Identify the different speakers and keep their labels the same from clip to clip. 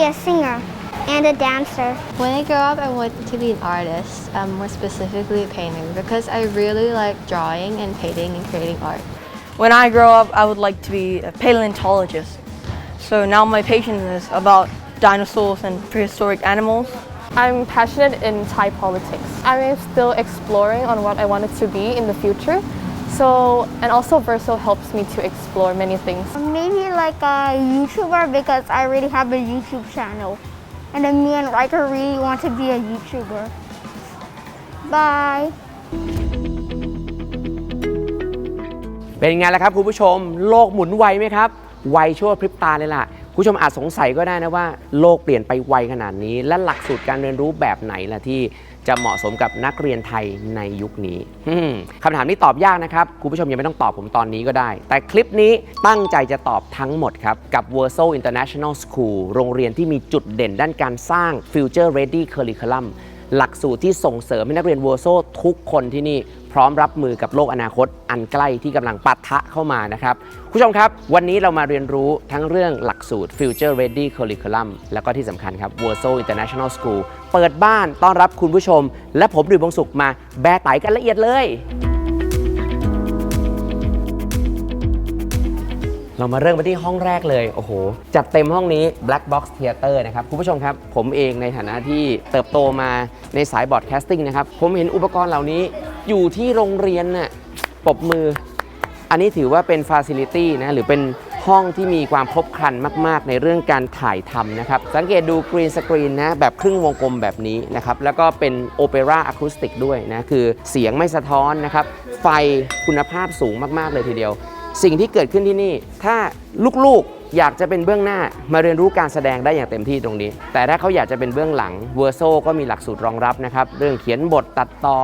Speaker 1: be a singer and a dancer.
Speaker 2: When I grow up, I want to be an artist, um, more specifically a painter, because I really like drawing and painting and creating art.
Speaker 3: When I grow up, I would like to be a paleontologist. So now my passion is about dinosaurs and prehistoric animals.
Speaker 4: I'm passionate in Thai politics. I'm still exploring on what I wanted to be in the future. So, and also Verso helps me to explore many things.
Speaker 1: Maybe like a YouTuber because I already have a YouTube channel. And then me and Riker really want to be a YouTuber. Bye.
Speaker 5: เป็นไงล่ะครับคุณผู้ชม โลกหมุนไวไหมครับ ไวชั่วพริบตาเลยล่ะ คุณผู้ชมอาจสงสัยก็ได้นะว่า โลกเปลี่ยนไปไวขนาดนี้ และหลักสูตรการเรียนรู้แบบไหนล่ะที่ จะเหมาะสมกับนักเรียนไทยในยุคนี้อืมคำถามนี้ตอบยากนะครับคุณผู้ชมยังไม่ต้องตอบผมตอนนี้ก็ได้ แต่คลิปนี้ตั้งใจจะตอบทั้งหมดครับ กับ v e r s o International School โรงเรียนที่มีจุดเด่นด้านการสร้าง Future Ready Curriculum หลักสูตรที่ส่งเสริมให้นักเรียนวัวโซทุกคนที่นี่พร้อมรับมือกับโลกอนาคต อันใกล้ที่กำลังปะทะเข้ามานะครับคุณผู้ชมครับ วันนี้เรามาเรียนรู้ทั้งเรื่องหลักสูตร Future Ready Curriculum แล้วก็ที่สำคัญครับ w e r s o International School เปิดบ้านต้อนรับคุณผู้ชม และผมดุยบงสุขมาแบร์ไตกันละเอียดเลย เรามาเริ่มกันที่ห้องแรกเลย โอ้โห จัดเต็มห้องนี้ Black Box Theater นะครับ คุณผู้ชมครับ ผมเองในฐานะที่เติบโตมาในสายบอร์ดแคสติ้งนะครับ ผมเห็นอุปกรณ์เหล่านี้อยู่ที่โรงเรียนน่ะปรบมือ อันนี้ถือว่าเป็นฟ a ซิลิตี้นะ หรือเป็นห้องที่มีความครบครันมาก ๆ ในเรื่องการถ่ายทำนะครับ สังเกตดูกรีนสกรีนนะ แบบครึ่งวงกลมแบบนี้นะครับ แล้วก็เป็นโอเปร่าอะคูสติกด้วยนะ คือเสียงไม่สะท้อนนะครับ ไฟคุณภาพสูงมาก ๆ เลยทีเดียว สิ่งที่เกิดขึ้นที่นี่ ถ้าลูกๆอยากจะเป็นเบื้องหน้ามาเรียนรู้การแสดงได้อย่างเต็มที่ตรงนี้ แต่ถ้าเขาอยากจะเป็นเบื้องหลังเวอร์โซก็มีหลักสูตรรองรับนะครับ เรื่องเขียนบทตัดต่อ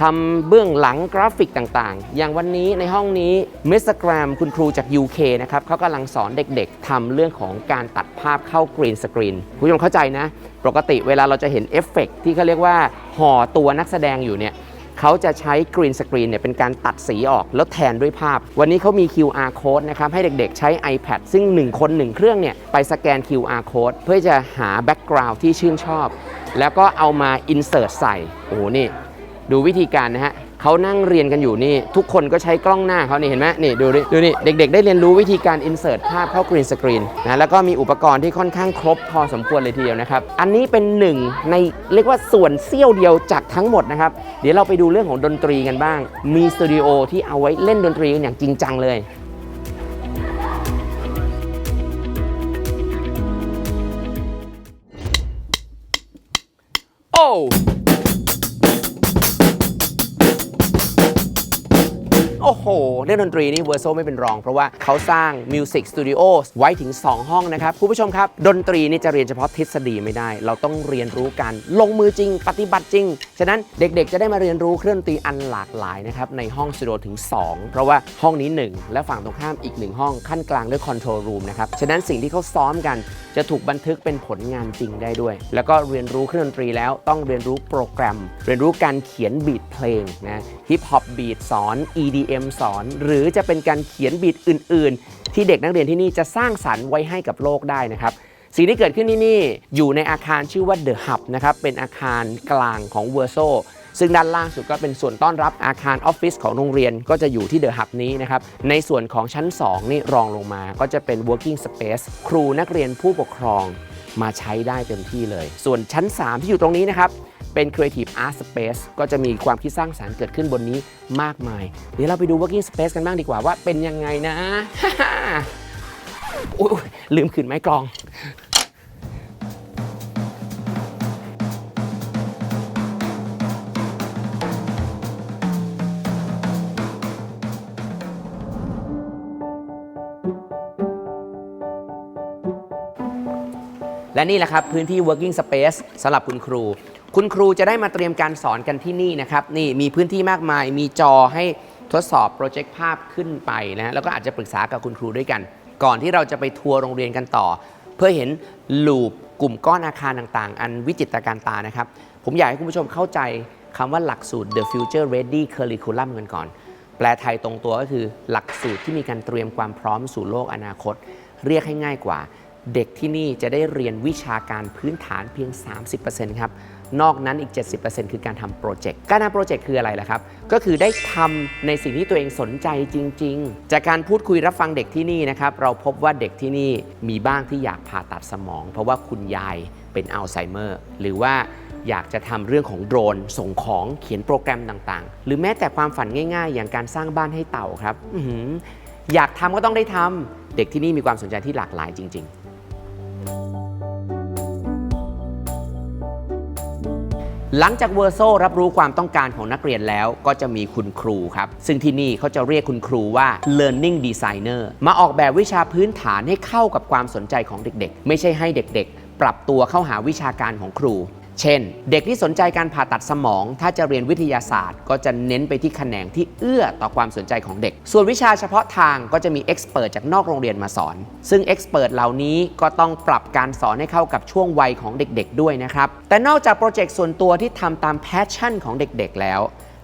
Speaker 5: ทำเบื้องหลังกราฟิกต่างๆ อย่างวันนี้ในห้องนี้มิสเตอร์กรมคุณครูจาก UK นะครับเขากำลังสอนเด็กๆทำเรื่องของการตัดภาพเข้ากรีนสกรีนคุณผู้ชมเข้าใจนะ ปกติเวลาเราจะเห็นเอฟเฟกต์ที่เขาเรียกว่าห่อตัวนักแสดงอยู่เนี่ย เขาจะใช้กรีนสกรีนเนี่ยเป็นการตัดสีออกแล้วแทนด้วยภาพ วันนี้เขามี QR code นะครับให้เด็กๆ ใช้ iPad ซึ่ง 1 คน 1 เครื่องเนี่ยไปสแกน QR code เพื่อจะหาแบ็กกราวด์ที่ชื่นชอบ แล้วก็เอามา insert ใส่ โอ้โหนี่ ดูวิธีการนะฮะ เขานั่งเรียนกันอยู่นี่ ทุกคนก็ใช้กล้องหน้าเขานี่เห็นไหมนี่ดูดิดูนี่เด็ก ๆ ได้เรียนรู้วิธีการ insert ภาพเข้ากรีนสกรีนนะแล้วก็มีอุปกรณ์ที่ค่อนข้างครบพอสมควรเลยทีเดียวนะครับ อันนี้เป็นหนึ่งในเรียกว่าส่วนเสี้ยวเดียวจากทั้งหมดนะครับ เดี๋ยวเราไปดูเรื่องของดนตรีกันบ้าง มีสตูดิโอที่เอาไว้เล่นดนตรีกันอย่างจริงจังเลยโอ้ โอ้โหเรื่องดนตรีนี่เวอร์โซไม่เป็นรอง เพราะว่าเขาสร้างมิวสิกสตูดิโอไว้ถึง 2 ห้องนะครับ คุณผู้ชมครับ ดนตรีนี่จะเรียนเฉพาะทฤษฎีไม่ได้ เราต้องเรียนรู้กัน ลงมือจริง ปฏิบัติจริง ฉะนั้นเด็กๆ จะได้มาเรียนรู้เครื่องดนตรีอันหลากหลายนะครับในห้องสตูดิโอถึง 2 เพราะว่าห้องนี้ 1 และฝั่งตรงข้ามอีก 1 ห้องขั้นกลางด้วยคอนโทรลรูมนะครับฉะนั้นสิ่งที่เขาซ้อมกันจะถูกบันทึกเป็นผลงานจริงได้ด้วย แล้วก็เรียนรู้เครื่องดนตรีแล้วต้องเรียนรู้โปรแกรม เรียนรู้การเขียนบีทเพลงนะฮิปฮอปบีทสอน EDM สอน หรือจะเป็นการเขียนบีทอื่น ๆ ที่เด็กนักเรียนที่นี่จะสร้างสรรค์ไว้ให้กับโลกได้นะครับสิ่งที่เกิดขึ้นที่นี่อยู่ในอาคารชื่อว่า The Hub นะครับเป็นอาคารกลางของ v e r s o ซึ่งด้านล่างสุดก็เป็นส่วนต้อนรับอาคารออฟฟิศของโรงเรียนก็จะอยู่ที่ The Hub นี้นะครับ ในส่วนของชั้น 2 นี่รองลงมาก็จะเป็น working space ครูนักเรียนผู้ปกครองมาใช้ได้เต็มที่เลย ส่วนชั้น 3 ที่อยู่ตรงนี้นะครับ เป็น Creative Art Space ก็จะมีความคิดสร้างสารรค์เกิดขึ้นบนนี้มากมาย เดี๋ยวเราไปดู Working Space กันบ้างดีกว่าว่าเป็นยังไงนะลืมขืนไม้กลอง และนี่แหละครับพื้นที่ working space สำหรับคุณครู คุณครูจะได้มาเตรียมการสอนกันที่นี่นะครับนี่มีพื้นที่มากมาย มีจอให้ทดสอบโปรเจกต์ภาพขึ้นไปนะแล้วก็อาจจะปรึกษากับคุณครูด้วยกัน ก่อนที่เราจะไปทัวร์โรงเรียนกันต่อ เพื่อเห็นลูปกลุ่มก้อนอาคารต่างๆ อันวิจิตรการตานะครับ ผมอยากให้คุณผู้ชมเข้าใจคำว่าหลักสูตร The Future Ready Curriculum กันก่อน แปลไทยตรงตัวก็คือหลักสูตรที่มีการเตรียมความพร้อมสู่โลกอนาคต เรียกให้ง่ายกว่า เด็กที่นี่จะได้เรียนวิชาการพื้นฐานเพียง 30%ครับ นอกนั้นอีก 70%คือการทำโปรเจกต์ การทำโปรเจกต์คืออะไรล่ะครับ ก็คือได้ทำในสิ่งที่ตัวเองสนใจจริง ๆ จากการพูดคุยรับฟังเด็กที่นี่นะครับ เราพบว่าเด็กที่นี่มีบ้างที่อยากผ่าตัดสมอง เพราะว่าคุณยายเป็นอัลไซเมอร์ หรือว่าอยากจะทำเรื่องของโดรน ส่งของเขียนโปรแกรมต่างๆ หรือแม้แต่ความฝันง่าย ๆ อย่างการสร้างบ้านให้เต่าครับออยากทำก็ต้องได้ทำเด็กที่นี่มีความสนใจที่หลากหลายจริง ๆ หลังจากเวอร์โซรับรู้ความต้องการของนักเรียนแล้วก็จะมีคุณครูครับ ซึ่งที่นี่เขาจะเรียกคุณครูว่า learning designer มาออกแบบวิชาพื้นฐานให้เข้ากับความสนใจของเด็กๆ ไม่ใช่ให้เด็กๆ ปรับตัวเข้าหาวิชาการของครู เช่น เด็กที่สนใจการผ่าตัดสมอง ถ้าจะเรียนวิทยาศาสตร์ ก็จะเน้นไปที่แขนงที่เอื้อต่อความสนใจของเด็ก ส่วนวิชาเฉพาะทางก็จะมีเอ็กซ์เพรสจากนอกโรงเรียนมาสอน ซึ่งเอ็กซ์เพรสเหล่านี้ก็ต้องปรับการสอนให้เข้ากับช่วงวัยของเด็กๆ ด้วยนะครับ แต่นอกจากโปรเจกต์ส่วนตัวที่ทำตามแพชชั่นของเด็กๆ แล้ว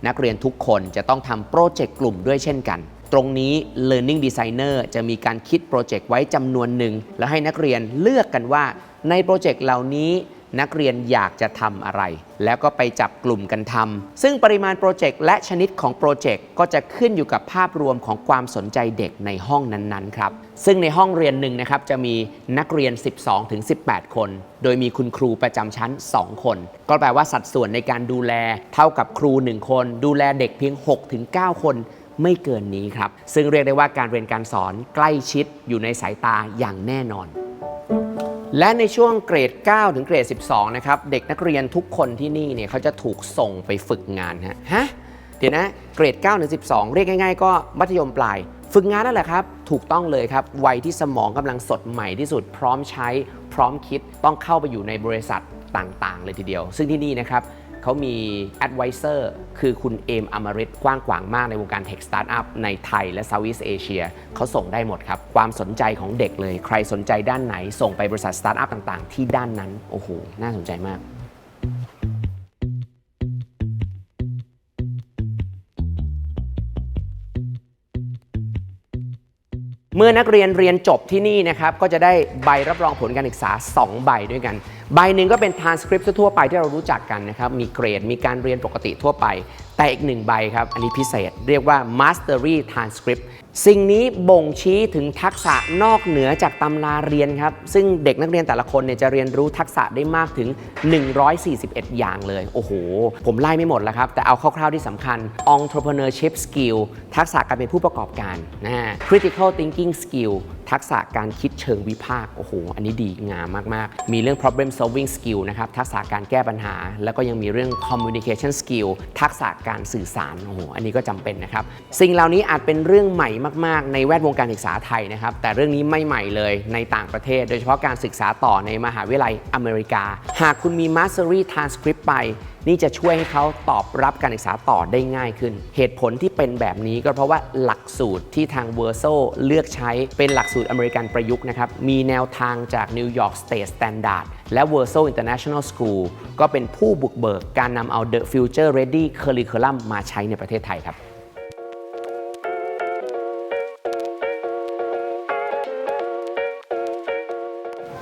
Speaker 5: นักเรียนทุกคนจะต้องทำโปรเจกต์กลุ่มด้วยเช่นกันตรงนี้ Learning Designer จะมีการคิดโปรเจกต์ไว้จำนวนหนึ่ง แล้วให้นักเรียนเลือกกันว่าในโปรเจกต์เหล่านี้ นักเรียนอยากจะทำอะไร แล้วก็ไปจับกลุ่มกันทำซึ่งปริมาณโปรเจกต์และชนิดของโปรเจกต์ก็จะขึ้นอยู่กับภาพรวมของความสนใจเด็กในห้องนั้นๆครับซึ่งในห้องเรียนหนึ่งนะครับจะมีนักเรียน 12-18 คน โดยมีคุณครูประจำชั้น 2 คน ก็แปลว่าสัดส่วนในการดูแลเท่ากับครู 1 คน ดูแลเด็กเพียง 6-9 คนไม่เกินนี้ครับ ซึ่งเรียกได้ว่าการเรียนการสอนใกล้ชิดอยู่ในสายตาอย่างแน่นอน และในช่วงเกรด 9 ถึงเกรด 12 นะครับ เด็กนักเรียนทุกคนที่นี่เนี่ยเขาจะถูกส่งไปฝึกงานฮะฮะเดี๋ยวนะเกรด 9 ถึง 12 เรียกง่ายๆ ก็มัธยมปลาย ฝึกงานนั่นแหละครับ ถูกต้องเลยครับ วัยที่สมองกำลังสดใหม่ที่สุด พร้อมใช้ พร้อมคิด ต้องเข้าไปอยู่ในบริษัทต่างๆ เลยทีเดียว ซึ่งที่นี่นะครับ เขามี advisor คือคุณเอมอมริตกว้างขวางมากในวงการเทคสตาร์ทอัพในไทยและ Southeast Asia เขาส่งได้หมดครับ ความสนใจของเด็กเลย ใครสนใจด้านไหน ส่งไปบริษัทสตาร์ทอัพต่างๆ ที่ด้านนั้น โอ้โห น่าสนใจมากเมื่อนักเรียนเรียนจบที่นี่นะครับก็จะได้ใบรับรองผลการศึกษา 2 ใบด้วยกัน ใบหนึ่งก็เป็น transcript ทั่วไปที่เรารู้จักกันนะครับ มีเกรด มีการเรียนปกติทั่วไป แต่อีกหนึ่งใบครับ อันนี้พิเศษ เรียกว่า mastery transcript สิ่งนี้บ่งชี้ถึงทักษะนอกเหนือจากตำราเรียนครับ ซึ่งเด็กนักเรียนแต่ละคนเนี่ยจะเรียนรู้ทักษะได้มากถึง 141 อย่างเลย โอ้โห ผมไล่ไม่หมดแล้วครับ แต่เอาคร่าวๆที่สำคัญ entrepreneurship skill ทักษะการเป็นผู้ประกอบการนะ critical thinking skill ทักษะการคิดเชิงวิพากษ์ โอ้โห อันนี้ดีงามมากๆ มีเรื่อง problem solving skill นะครับทักษะการแก้ปัญหา แล้วก็ยังมีเรื่อง communication skill ทักษะการสื่อสารโอ้โหอันนี้ก็จำเป็นนะครับ สิ่งเหล่านี้อาจเป็นเรื่องใหม่มาก ๆ ในแวดวงการศึกษาไทยนะครับ แต่เรื่องนี้ไม่ใหม่เลยในต่างประเทศ โดยเฉพาะการศึกษาต่อในมหาวิทยาลัยอเมริกา หากคุณมี mastery transcript ไปนี่จะช่วยให้เขาตอบรับการศึกษาต่อได้ง่ายขึ้น เหตุผลที่เป็นแบบนี้ก็เพราะว่าหลักสูตรที่ทางเวอร์โซเลือกใช้เป็นหลักสูตรอเมริกันประยุกต์นะครับ มีแนวทางจาก New York State Standard และ v e r s o International School ก็เป็นผู้บุกเบิกการนำเอา The Future Ready Curriculum มาใช้ในประเทศไทยครับ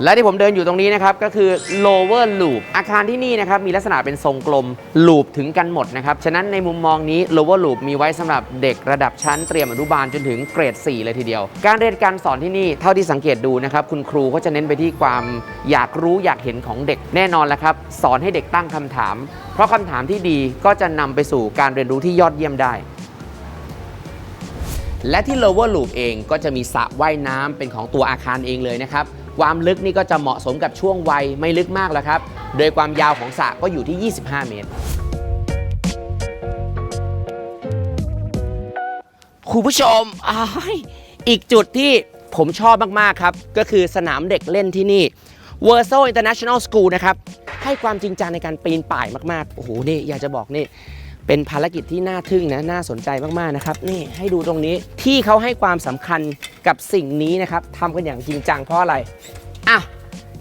Speaker 5: และที่ผมเดินอยู่ตรงนี้นะครับก็คือ lower loop อาคารที่นี่นะครับมีลักษณะเป็นทรงกลมลูปถึงกันหมดนะครับ ฉะนั้นในมุมมองนี้ lower loop มีไว้สำหรับเด็กระดับชั้นเตรียมอนุบาลจนถึงเกรด 4 เลยทีเดียว การเรียนการสอนที่นี่เท่าที่สังเกตดูนะครับคุณครูก็จะเน้นไปที่ความอยากรู้อยากเห็นของเด็กแน่นอนแล้วครับสอนให้เด็กตั้งคำถาม เพราะคำถามที่ดีก็จะนำไปสู่การเรียนรู้ที่ยอดเยี่ยมได้และที่ lower loop เองก็จะมีสระว่ายน้ำเป็นของตัวอาคารเองเลยนะครับ ความลึกนี่ก็จะเหมาะสมกับช่วงวัยไม่ลึกมากแล้วครับ โดยความยาวของสระก็อยู่ที่ 25 เมตรคุณผู้ชมอ้ายอีกจุดที่ผมชอบมาก ๆ ครับ ก็คือสนามเด็กเล่นที่นี่ v e r s o International School นะครับ ให้ความจริงจังในการปีนป่ายมาก ๆ โอ้โห นี่ อยากจะบอกนี่ เป็นภารกิจที่น่าทึ่งนะน่าสนใจมากๆนะครับนี่ให้ดูตรงนี้ที่เขาให้ความสำคัญกับสิ่งนี้นะครับทำกันอย่างจริงจังเพราะอะไรอะ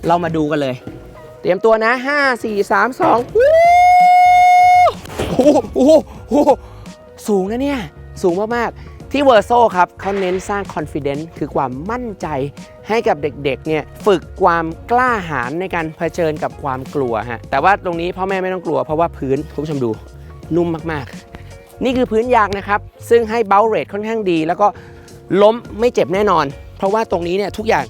Speaker 5: เรามาดูกันเลย เตรียมตัวนะ 5 4 3 2วู้โอ้โหสูงนะเนี่ย สูงมากๆ ที่เวอร์โซครับเขาเน้นสร้าง confidence คือความมั่นใจให้กับเด็กๆ เนี่ยฝึกความกล้าหาญในการเผชิญกับความกลัวฮะ แต่ว่าตรงนี้พ่อแม่ไม่ต้องกลัวเพราะว่าพื้นคุณผู้ชมดู นุ่มมากๆ นี่คือพื้นยางนะครับ ซึ่งให้เบลเรทค่อนข้างดี แล้วก็ล้มไม่เจ็บแน่นอน เพราะว่าตรงนี้เนี่ยทุกอย่าง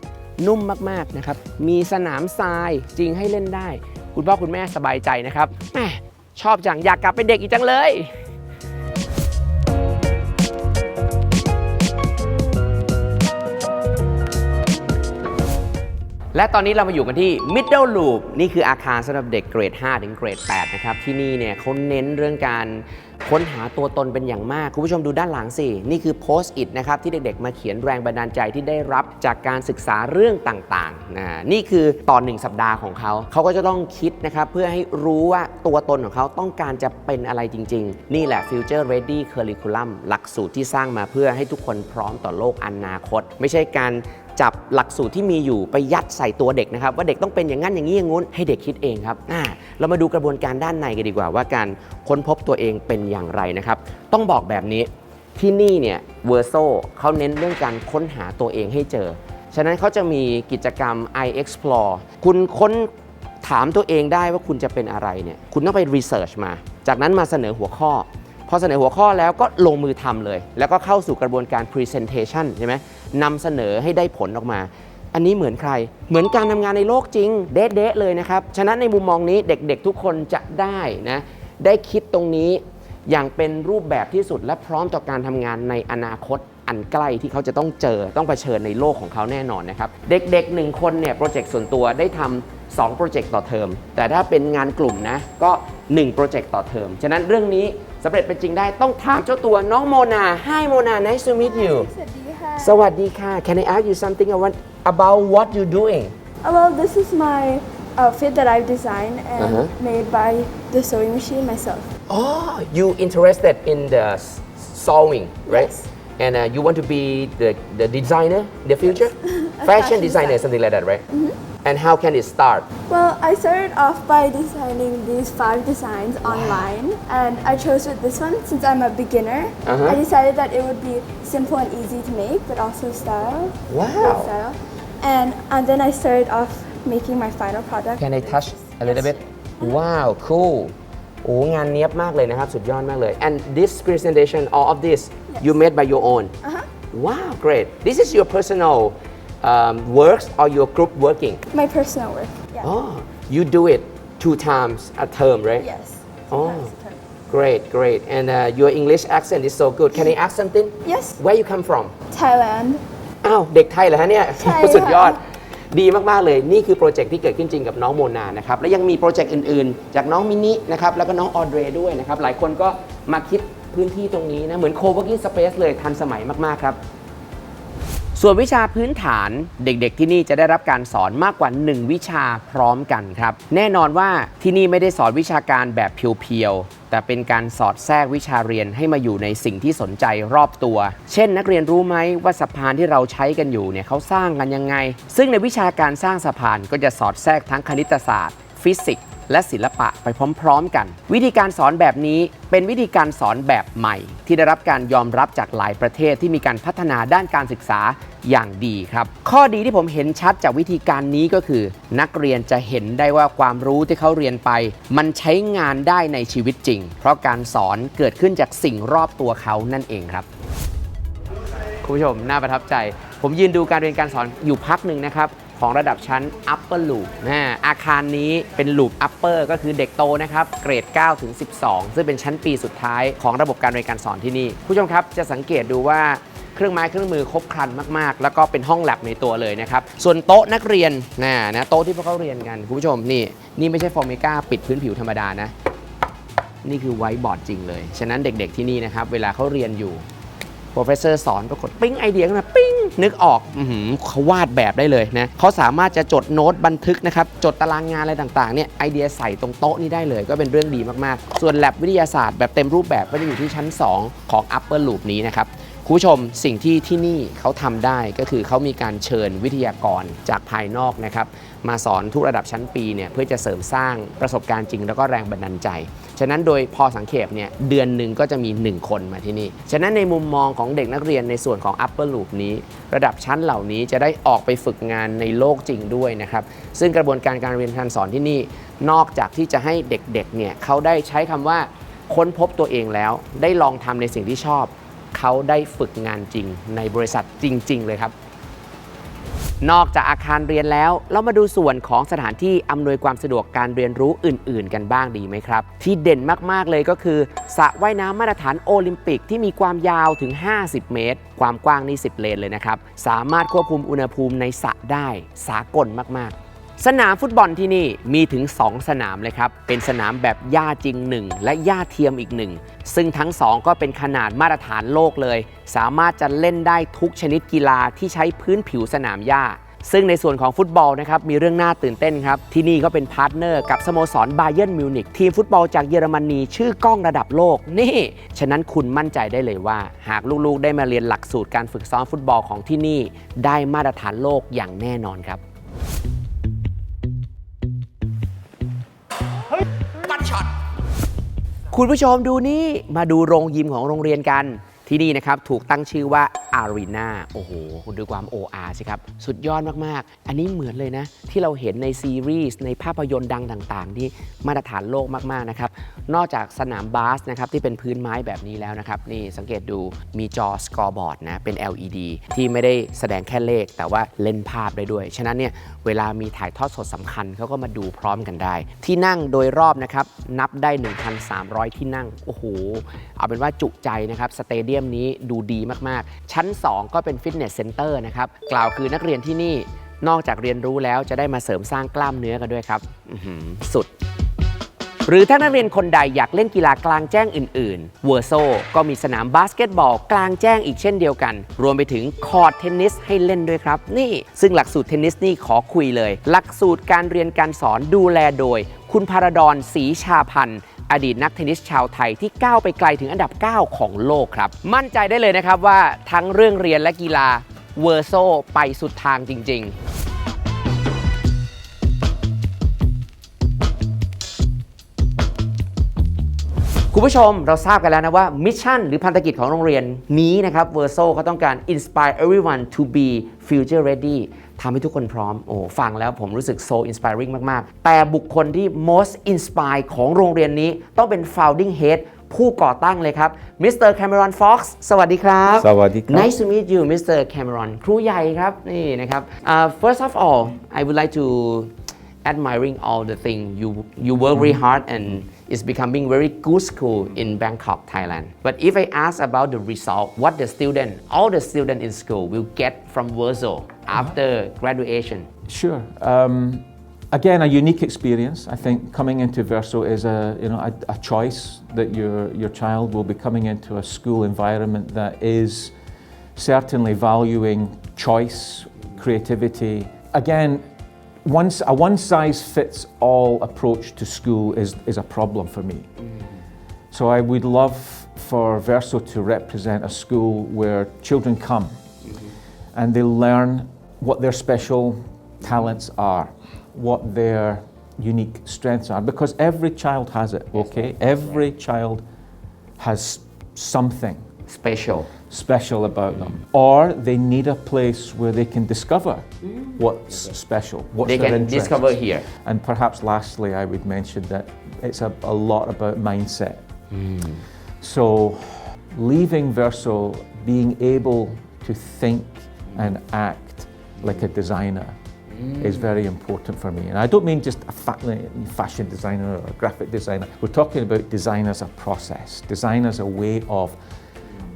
Speaker 5: นุ่มมากๆนะครับ มีสนามทรายจริงให้เล่นได้ คุณพ่อคุณแม่สบายใจนะครับแม่ชอบจังอยากกลับเป็นเด็กอีกจังเลย และตอนนี้เรามาอยู่กันที่ Middle Loop นี่คืออาคารสำหรับเด็กเกรด 5 ถึงเกรด 8 นะครับ ที่นี่เนี่ยเขาเน้นเรื่องการค้นหาตัวตนเป็นอย่างมาก คุณผู้ชมดูด้านหลังสิ นี่คือโพสต์อิทนะครับ ที่เด็กๆ มาเขียนแรงบันดาลใจที่ได้รับจากการศึกษาเรื่องต่างๆนะนี่คือตอนหนึ่งสัปดาห์ของเขา เขาก็จะต้องคิดนะครับ เพื่อให้รู้ว่าตัวตนของเขาต้องการจะเป็นอะไรจริง ๆ นี่แหละ Future Ready Curriculum หลักสูตรที่สร้างมาเพื่อให้ทุกคนพร้อมต่อโลกอนาคต ไม่ใช่การ จับหลักสูตรที่มีอยู่ไปยัดใส่ตัวเด็กนะครับ ว่าเด็กต้องเป็นอย่างนั้นอย่างนี้อย่างงู้นให้เด็กคิดเองครับอ่าเรามาดูกระบวนการด้านในกันดีกว่า ว่าการค้นพบตัวเองเป็นอย่างไรนะครับ ต้องบอกแบบนี้ที่นี่เนี่ยเวอร์โซเขาเน้นเรื่องการค้นหาตัวเองให้เจอ ฉะนั้นเขาจะมีกิจกรรม i explore คุณค้นถามตัวเองได้ว่าคุณจะเป็นอะไรเนี่ยคุณต้องไปรีเสิร์ชมา จากนั้นมาเสนอหัวข้อ พอเสนอหัวข้อแล้วก็ลงมือทำเลย แล้วก็เข้าสู่กระบวนการ Presentation ใช่ไหม นำเสนอให้ได้ผลออกมา อันนี้เหมือนใคร เหมือนการทำงานในโลกจริง เด๊ะๆเลยนะครับ ฉะนั้นในมุมมองนี้เด็กๆทุกคนจะได้นะได้คิดตรงนี้อย่างเป็นรูปแบบที่สุดและพร้อมต่อการทำงานในอนาคตอันใกล้ที่เขาจะต้องเจอต้องเผชิญในโลกของเขาแน่นอนนะครับ เด็กๆหนึ่งคนเนี่ยโปรเจกต์ส่วนตัวได้ทำ2โปรเจกต์ต่อเทอม แต่ถ้าเป็นงานกลุ่มนะก็1โปรเจกต์ต่อเทอม ฉะนั้นเรื่องนี้สำเร็จเป็นจริงได้ต้องถามเจ้าตัวน้องโมนา Hi Mona nice to meet you สวัสดีค่ะ Can I ask you something about about what you doing
Speaker 6: Uh, Well, this is my outfit that I've designed and
Speaker 5: Uh-huh.
Speaker 6: made by the sewing machine myself.
Speaker 5: Oh you interested in the s- sewing right
Speaker 6: Yes.
Speaker 5: and uh, you want to be the the designer in the future fashion
Speaker 6: fashion
Speaker 5: designer
Speaker 6: designer.
Speaker 5: something like that right and how can it start
Speaker 6: Well, I started off by designing these five designs online, and I chose with this one since I'm a beginner.
Speaker 5: Uh-huh.
Speaker 6: I decided that it would be simple and easy to make, but also style.
Speaker 5: Wow.
Speaker 6: Style. And and then I started off making my final product.
Speaker 5: Can I touch a little bit? Wow, cool. โอ้งานเนี้ยบมากเลยนะครับ สุดยอดมากเลย and this presentation all of this you made by your own
Speaker 6: Uh-huh.
Speaker 5: wow great this is your personal um, works or your group working
Speaker 6: My personal work. Yeah.
Speaker 5: oh you do it two times a term right
Speaker 6: Yes.
Speaker 5: Oh.
Speaker 6: Sometimes a term.
Speaker 5: great great and uh, your English accent is so good can I ask something
Speaker 6: Yes.
Speaker 5: where you come from
Speaker 6: Thailand.
Speaker 5: อ้าว เด็กไทยเหรอฮะเนี่ย
Speaker 6: ใช่ค่ะ
Speaker 5: สุดยอด ดีมาก ๆ เลย นี่คือโปรเจกต์ที่เกิดขึ้นจริงกับน้องโมนานะครับ และยังมีโปรเจกต์อื่น ๆ จากน้องมินินะครับ แล้วก็น้องออเดรด้วยนะครับ หลายคนก็มาคิดพื้นที่ตรงนี้นะ เหมือน co-working space เลยทันสมัยมาก ๆ ครับ ส่วนวิชาพื้นฐานเด็กๆที่นี่จะได้รับการสอนมากกว่า 1 วิชาพร้อมกันครับ แน่นอนว่าที่นี่ไม่ได้สอนวิชาการแบบเพียวๆ แต่เป็นการสอดแทรกวิชาเรียนให้มาอยู่ในสิ่งที่สนใจรอบตัว เช่น นักเรียนรู้ไหมว่าสะพานที่เราใช้กันอยู่เนี่ยเขาสร้างกันยังไง ซึ่งในวิชาการสร้างสะพานก็จะสอดแทรกทั้งคณิตศาสตร์ ฟิสิกส์ และศิลปะไปพร้อมๆกัน วิธีการสอนแบบนี้เป็นวิธีการสอนแบบใหม่ ที่ได้รับการยอมรับจากหลายประเทศที่มีการพัฒนาด้านการศึกษาอย่างดีครับ ข้อดีที่ผมเห็นชัดจากวิธีการนี้ก็คือ นักเรียนจะเห็นได้ว่าความรู้ที่เขาเรียนไป มันใช้งานได้ในชีวิตจริง เพราะการสอนเกิดขึ้นจากสิ่งรอบตัวเขานั่นเองครับคุณผู้ชมน่าประทับใจ ผมยืนดูการเรียนการสอนอยู่พักหนึ่งนะครับ ของระดับชั้น upper loop นะอาคารนี้เป็น loop upper ก็คือเด็กโตนะครับ เกรด 9 ถึง 12 ซึ่งเป็นชั้นปีสุดท้ายของระบบการเรียนการสอนที่นี่ ผู้ชมครับจะสังเกตดูว่าเครื่องไม้เครื่องมือครบครันมากๆ แล้วก็เป็นห้องแลบในตัวเลยนะครับ ส่วนโต๊ะนักเรียนนะนะโต๊ะที่พวกเขาเรียนกัน คุณผู้ชมนี่ นี่ไม่ใช่ฟอร์มิก้าปิดพื้นผิวธรรมดานะ นี่คือไวท์บอร์ดจริงเลย ฉะนั้นเด็กๆที่นี่นะครับ เวลาเขาเรียนอยู่ โปรเฟสเซอร์สอนปรากฏปิ้งไอเดียขึ้นมาปิ้งนึกออกอเขาวาดแบบได้เลยนะเขาสามารถจะจดโน้ตบันทึกนะครับ จดตารางงานอะไรต่างๆเนี่ยไอเดียใส่ตรงโต๊ะนี้ได้เลย ก็เป็นเรื่องดีมากๆ ส่วนแลบวิทยาศาสตร์แบบเต็มรูปแบบก็จะอยู่ที่ชั้น 2 ของ upper loop นี้นะครับ คุณผู้ชมสิ่งที่ที่นี่เขาทำได้ก็คือเขามีการเชิญวิทยากรจากภายนอกนะครับมาสอนทุกระดับชั้นปีเนี่ยเพื่อจะเสริมสร้างประสบการณ์จริง แล้วก็แรงบันดาลใจ ฉะนั้นโดยพอสังเขปเนี่ยเดือนหนึ่งก็จะมี 1 คนมาที่นี่ ฉะนั้นในมุมมองของเด็กนักเรียนในส่วนของ upper loop นี้ ระดับชั้นเหล่านี้จะได้ออกไปฝึกงานในโลกจริงด้วยนะครับซึ่งกระบวนการการเรียนการสอนที่นี่นอกจากที่จะให้เด็กๆเนี่ยเขาได้ใช้คำว่าค้นพบตัวเองแล้ว ได้ลองทำในสิ่งที่ชอบ เขาได้ฝึกงานจริงในบริษัทจริง ๆ เลยครับ นอกจากอาคารเรียนแล้ว เรามาดูส่วนของสถานที่อำนวยความสะดวกการเรียนรู้อื่น ๆ กันบ้างดีไหมครับ ที่เด่นมาก ๆ เลยก็คือสระว่ายน้ำมาตรฐานโอลิมปิกที่มีความยาวถึง 50 เมตร ความกว้างนี่10 เลนเลยนะครับ สามารถควบคุมอุณหภูมิในสระได้สากลมาก ๆ สนามฟุตบอลที่นี่มีถึง 2 สนามเลยครับ เป็นสนามแบบหญ้าจริง 1 และหญ้าเทียมอีกหนึ่งซึ่งทั้ง 2 ก็เป็นขนาดมาตรฐานโลกเลย สามารถจะเล่นได้ทุกชนิดกีฬาที่ใช้พื้นผิวสนามหญ้า ซึ่งในส่วนของฟุตบอลนะครับมีเรื่องน่าตื่นเต้นครับ ที่นี่ก็เป็นพาร์ทเนอร์กับสโมสรบาเยิร์นมิวนิกทีมฟุตบอลจากเยอรมนีชื่อกล้องระดับโลกนี่ ฉะนั้นคุณมั่นใจได้เลยว่า หากลูกๆ ได้มาเรียนหลักสูตรการฝึกซ้อมฟุตบอลของที่นี่ ได้มาตรฐานโลกอย่างแน่นอนครับ คุณผู้ชมดูนี่มาดูโรงยิมของโรงเรียนกันที่นี่นะครับถูกตั้งชื่อว่า Arena โอ้โห คุณดูความ OR สิครับ สุดยอดมากๆ อันนี้เหมือนเลยนะ ที่เราเห็นในซีรีส์ ในภาพยนตร์ดังต่างๆ ที่มาตรฐานโลกมากๆนะครับ นอกจากสนามบาสนะครับที่เป็นพื้นไม้แบบนี้แล้วนะครับ นี่สังเกตดูมีจอสกอร์บอร์ดนะ เป็น LED ที่ไม่ได้แสดงแค่เลข แต่ว่าเล่นภาพได้ด้วย ฉะนั้นเนี่ยเวลามีถ่ายทอดสดสำคัญเขาก็มาดูพร้อมกันได้ ที่นั่งโดยรอบนะครับนับได้ 1,300 ที่นั่งโอ้โหเอาเป็นว่าจุใจนะครับสเตเดียมนี้ดูดีมากๆชั้น 2 ก็เป็นฟิตเนสเซ็นเตอร์นะครับ กล่าวคือนักเรียนที่นี่นอกจากเรียนรู้แล้วจะได้มาเสริมสร้างกล้ามเนื้อกันด้วยครับอื้อหือสุด หรือถ้านักเรียนคนใดอยากเล่นกีฬากลางแจ้งอื่นๆเวอร์โซก็มีสนามบาสเกตบอลกลางแจ้งอีกเช่นเดียวกัน รวมไปถึงคอร์ตเทนนิสให้เล่นด้วยครับ นี่ซึ่งหลักสูตรเทนนิสนี่ขอคุยเลย หลักสูตรการเรียนการสอนดูแลโดย คุณพาราดอนศรีชาพันธ์ อดีตนักเทนนิสชาวไทยที่ก้าวไปไกลถึงอันดับ 9 ของโลกครับ มั่นใจได้เลยนะครับว่าทั้งเรื่องเรียนและกีฬาเวอร์โซไปสุดทางจริง ๆ คุณผู้ชมเราทราบกันแล้วนะว่ามิชชั่นหรือพันธกิจของโรงเรียนนี้นะครับเวอร์โซเขาต้องการ inspire everyone to be future ready ทำให้ทุกคนพร้อม โอ้ฟังแล้วผมรู้สึก so inspiring มาก ๆ แต่บุคคลที่ most inspire ของโรงเรียนนี้ต้องเป็น founding head ผู้ก่อตั้งเลยครับ Mr. Cameron Fox สวัสดีครับ
Speaker 7: สวัสดีครับ
Speaker 5: Nice to meet you Mr. Cameron ครูใหญ่ครับ นี่นะครับ uh, first of all I would like to admiring all the thing you you work very hard and it's becoming very good school in Bangkok Thailand but if I ask about the result what the student all the student in school will get from Verso after graduation
Speaker 7: Sure. Um, again, a unique experience. I think coming into Verso is a you know a, a choice that your your child will be coming into a school environment that is certainly valuing choice, creativity. Again, once a one size fits all approach to school is is a problem for me. So I would love for Verso to represent a school where children come and they learn what their special talents are, what their unique strengths are, because every child has it, okay? Every child has something
Speaker 5: special
Speaker 7: special about them, or they need a place where they can discover mm. what's special, what's
Speaker 5: they
Speaker 7: their
Speaker 5: can discover here
Speaker 7: And perhaps lastly, I would mention that it's a, a lot about mindset. Mm. So, leaving Verso, being able to think and act like a designer is mm. very important for me. And I don't mean just a fa- uh, fashion designer or a graphic designer. We're talking about design as a process, design as a way of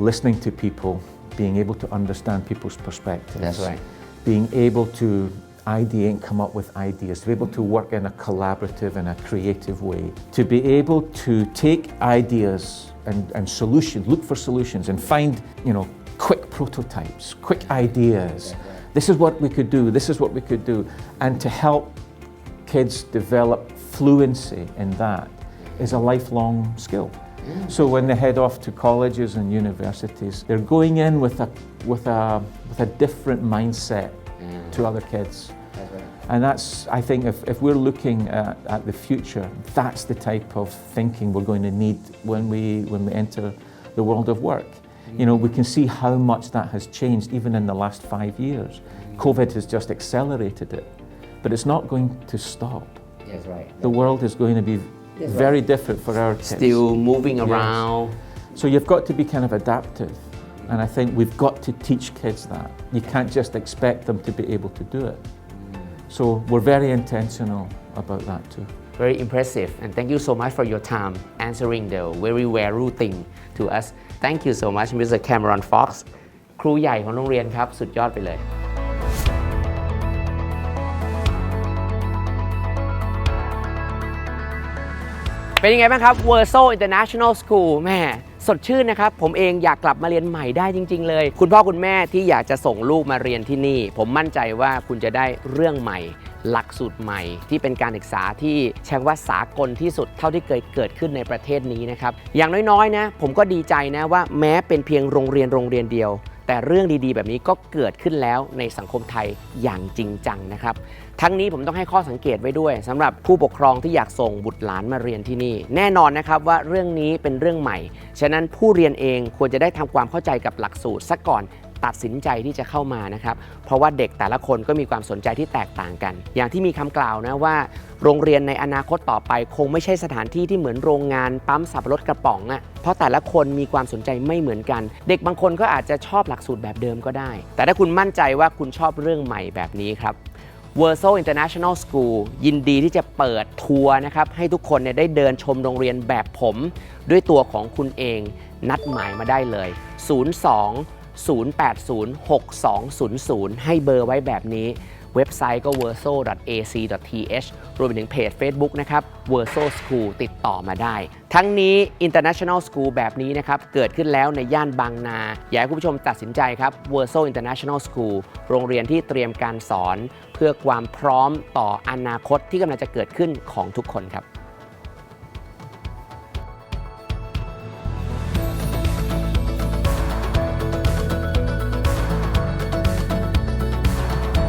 Speaker 7: listening to people, being able to understand people's perspectives
Speaker 5: That's right.
Speaker 7: being able to ideate and come up with ideas, to be able to work in a collaborative and a creative way, to be able to take ideas and, and solutions, look for solutions and find, you know, quick prototypes, quick ideas. This is what we could do, this is what we could do. And to help kids develop fluency in that is a lifelong skill. So when they head off to colleges and universities, they're going in with a, with a, with a different mindset to mm. other kids. Uh-huh. And that's, I think, if, if we're looking at, at the future, that's the type of thinking we're going to need when we, when we enter the world of work. You know, we can see how much that has changed even in the last five years. Mm. COVID has just accelerated it, but it's not going to stop.
Speaker 5: Yes right
Speaker 7: The world is going to be
Speaker 5: Yes,
Speaker 7: very different for our kids.
Speaker 5: still moving around
Speaker 7: So you've got to be kind of adaptive. And I think we've got to teach kids that. You can't just expect them to be able to do it. So we're very intentional about that too.
Speaker 5: very impressive and thank you so much for your time answering the very value thing to us thank you so much Mr. Cameron Fox ครูใหญ่ของโรงเรียนครับ สุดยอดไปเลย เป็นยังไงบ้างครับ Verso International School แม่สดชื่นนะครับ ผมเองอยากกลับมาเรียนใหม่ได้จริง ๆ เลย คุณพ่อคุณแม่ที่อยากจะส่งลูกมาเรียนที่นี่ ผมมั่นใจว่าคุณจะได้เรื่องใหม่ หลักสูตรใหม่ ที่เป็นการศึกษาที่ใช้ว่าสากลที่สุดเท่าที่เคยเกิดขึ้นในประเทศนี้นะครับอย่างน้อยๆนะผมก็ดีใจนะว่าแม้เป็นเพียงโรงเรียนโรงเรียนเดียว แต่เรื่องดีๆ แบบนี้ก็เกิดขึ้นแล้วในสังคมไทยอย่างจริงจังนะครับทั้งนี้ผมต้องให้ข้อสังเกตไว้ด้วยสำหรับผู้ปกครองที่อยากส่งบุตรหลานมาเรียนที่นี่ แน่นอนนะครับว่าเรื่องนี้เป็นเรื่องใหม่ ฉะนั้นผู้เรียนเองควรจะได้ทำความเข้าใจกับหลักสูตรซะก่อนตัดสินใจที่จะเข้ามานะครับ เพราะว่าเด็กแต่ละคนก็มีความสนใจที่แตกต่างกัน อย่างที่มีคำกล่าวนะว่า โรงเรียนในอนาคตต่อไป คงไม่ใช่สถานที่ที่เหมือนโรงงานปั๊มสับปะรดกระป๋องอะ่ะ เพราะแต่ละคนมีความสนใจไม่เหมือนกัน เด็กบางคนก็อาจจะชอบหลักสูตรแบบเดิมก็ได้ แต่ถ้าคุณมั่นใจว่าคุณชอบเรื่องใหม่แบบนี้ครับ v e r s o International School ยินดีที่จะเปิดทัวร์นะครับ ให้ทุกคนเนี่ยได้เดินชมโรงเรียนแบบผม ด้วยตัวของคุณเองนัดหมายมาได้เลย 02 080 6200 ให้เบอร์ไว้แบบนี้ เว็บไซต์ ก็ verso.ac.th รวมไปถึงเพจ Facebook นะครับ verso school ติดต่อมาได้ ทั้งนี้ international school แบบนี้นะครับ เกิดขึ้นแล้วในย่านบางนา อยากให้คุณผู้ชมตัดสินใจครับ verso international school โรงเรียนที่เตรียมการสอน เพื่อความพร้อมต่ออนาคตที่กำลังจะเกิดขึ้นของทุกคนครับ